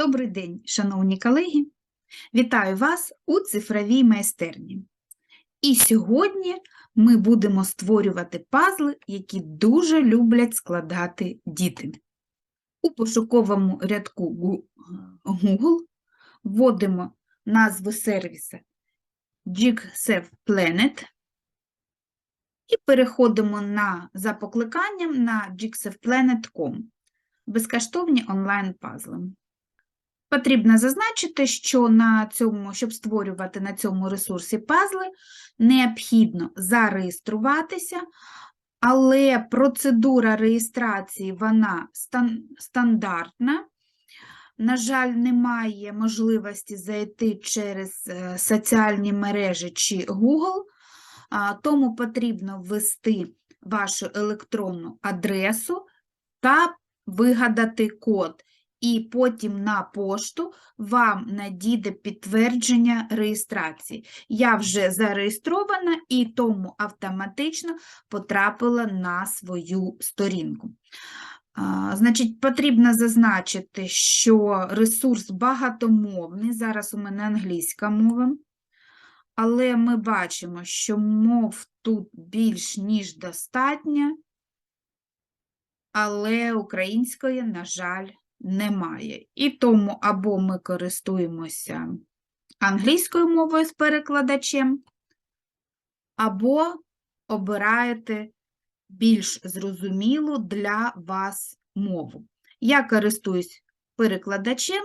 Добрий день, шановні колеги! Вітаю вас у цифровій майстерні. І сьогодні ми будемо створювати пазли, які дуже люблять складати діти. У пошуковому рядку Google вводимо назву сервіса Jigsaw Planet і переходимо на, за покликанням на jigsawplanet.com. Безкоштовні онлайн-пазли. Потрібно зазначити, що на цьому, щоб створювати на цьому ресурсі пазли, необхідно зареєструватися, але процедура реєстрації вона стан- стандартна. На жаль, немає можливості зайти через е, соціальні мережі чи Google, тому потрібно ввести вашу електронну адресу та вигадати код і потім на пошту вам надійде підтвердження реєстрації. Я вже зареєстрована і тому автоматично потрапила на свою сторінку. Значить, потрібно зазначити, що ресурс багатомовний, зараз у мене англійська мова, але ми бачимо, що мов тут більш ніж достатньо, але української, на жаль, немає. І тому або ми користуємося англійською мовою з перекладачем, або обираєте більш зрозумілу для вас мову. Я користуюсь перекладачем,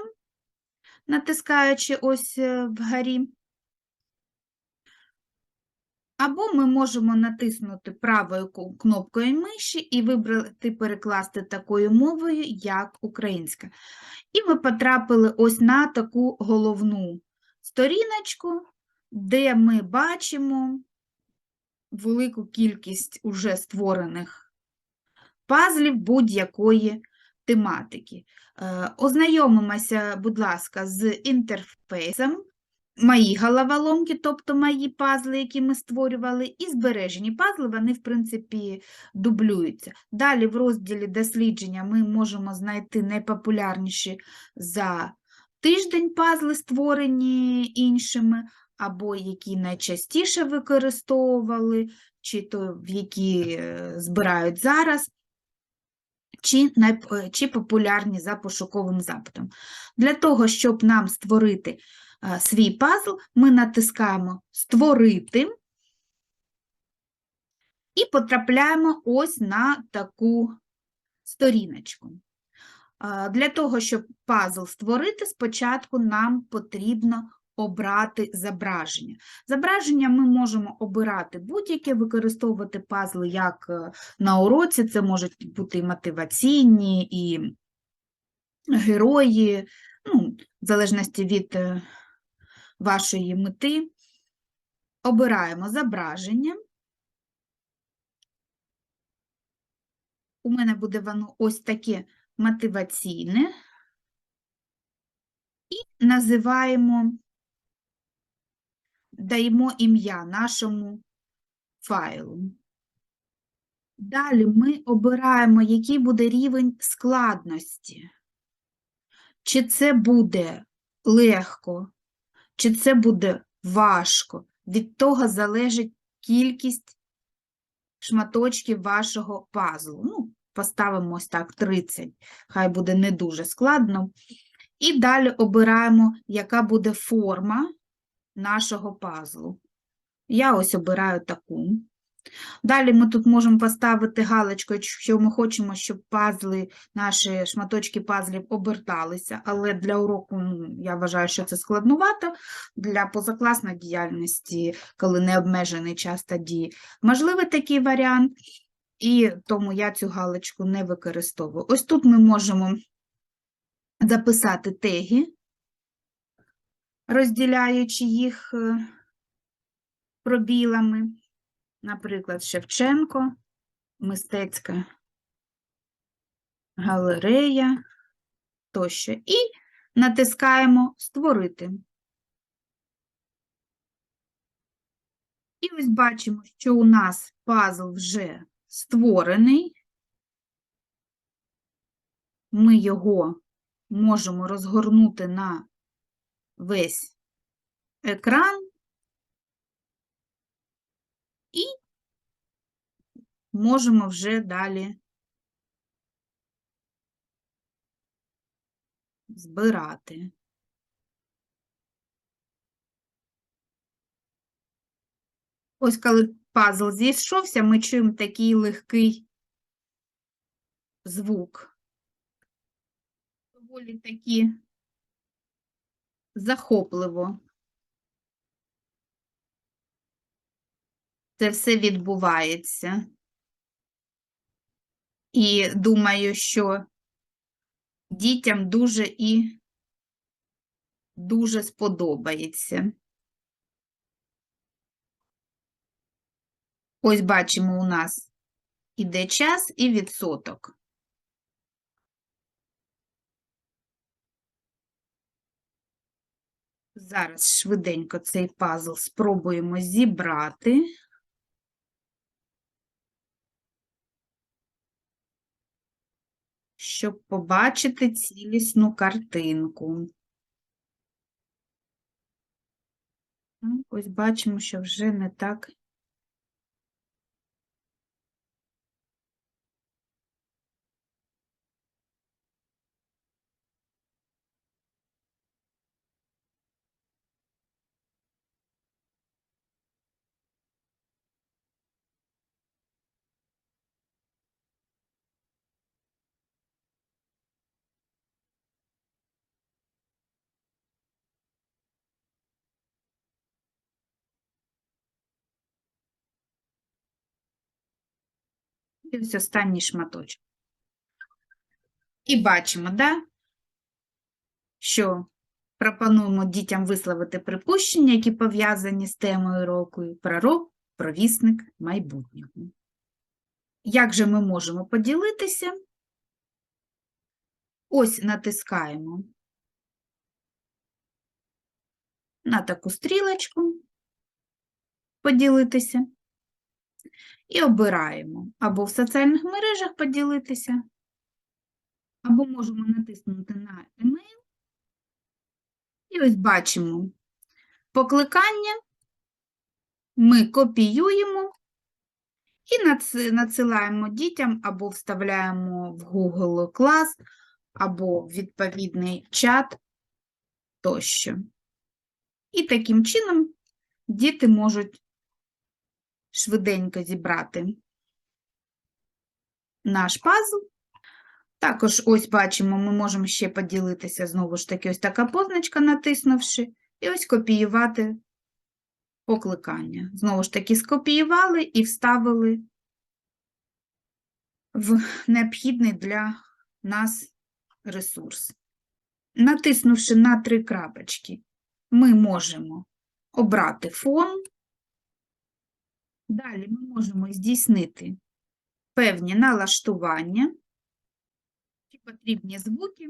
натискаючи ось е, вгорі. Або ми можемо натиснути правою кнопкою миші і вибрати перекласти такою мовою, як українська. І ми потрапили ось на таку головну сторіночку, де ми бачимо велику кількість уже створених пазлів будь-якої тематики. Е, Ознайомимося, будь ласка, з інтерфейсом мої головоломки, тобто мої пазли, які ми створювали, і збережені пазли, вони, в принципі, дублюються. Далі в розділі дослідження ми можемо знайти найпопулярніші за тиждень пазли, створені іншими, або які найчастіше використовували, чи то які е, збирають зараз. Чи, е, чи популярні за пошуковим запитом. Для того, щоб нам створити свій пазл, ми натискаємо Створити і потрапляємо ось на таку сторіночку. Е, Для того, щоб пазл створити, спочатку нам потрібно обрати зображення. Зображення ми можемо обирати будь-яке, використовувати пазли як е, на уроці, це можуть бути і мотиваційні, і герої, ну, в залежності від е, вашої мети. Обираємо зображення. У мене буде воно ось таке мотиваційне. І називаємо, даємо ім'я нашому файлу. Далі ми обираємо, який буде рівень складності. Чи це буде легко, чи це буде важко. Від того залежить кількість шматочків вашого пазлу. Ну, поставимо ось так 30, хай буде не дуже складно. І далі обираємо, яка буде форма нашого пазлу. Я ось обираю таку. Далі ми тут можемо поставити галочку, якщо ми хочемо, щоб пазли, наші шматочки пазлів оберталися, але для уроку ну, я вважаю, що це складнувато. Для позакласної діяльності, коли не обмежений час та дії, можливий такий варіант, і тому я цю галочку не використовую. Ось тут ми можемо записати теги, розділяючи їх е, пробілами. Наприклад, Шевченко, мистецька галерея тощо. І натискаємо Створити. І ось бачимо, що у нас пазл вже створений. Ми його можемо розгорнути на весь екран і можемо вже далі збирати. Ось коли пазл зійшовся, ми чуємо такий легкий звук. Доволі таки захопливо. Це все відбувається. І думаю, що дітям дуже і дуже сподобається. Ось бачимо, у нас іде час і відсоток. Зараз швиденько цей пазл спробуємо зібрати. Щоб побачити цілісну картинку. Ось бачимо, що вже не так І ось останній шматочок. І бачимо, да, що пропонуємо дітям висловити припущення, які пов'язані з темою року, пророк, провісник майбутнього. Як же ми можемо поділитися? Ось натискаємо на таку стрілочку, поділитися. І обираємо або в соціальних мережах поділитися, або можемо натиснути на емейл. І ось бачимо покликання, ми копіюємо і надсилаємо дітям або вставляємо в Google клас, або в відповідний чат тощо. І таким чином діти можуть швиденько зібрати наш пазл. Також ось бачимо, ми можемо ще поділитися, знову ж таки, ось така позначка, натиснувши, і ось копіювати покликання. Знову ж таки, скопіювали і вставили в необхідний для нас ресурс. Натиснувши на три крапочки, ми можемо обрати фон. Далі ми можемо здійснити певні налаштування, чи потрібні звуки,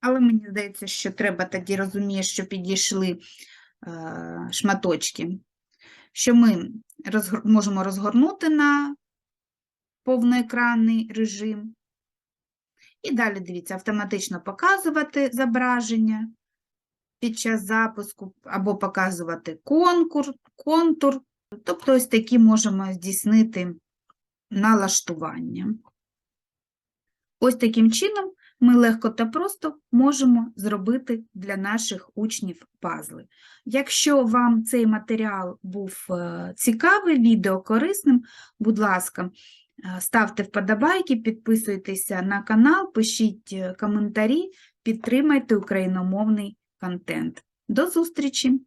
але мені здається, що треба тоді розумієш, що підійшли е, шматочки, що ми розгор- можемо розгорнути на повноекранний режим. І далі, дивіться, автоматично показувати зображення під час запуску, або показувати конкур, контур. Тобто ось такі можемо здійснити налаштування. Ось таким чином ми легко та просто можемо зробити для наших учнів пазли. Якщо вам цей матеріал був е, цікавий, відео корисним, будь ласка, е, ставте вподобайки, підписуйтеся на канал, пишіть е, коментарі, підтримайте україномовний контент. До зустрічі!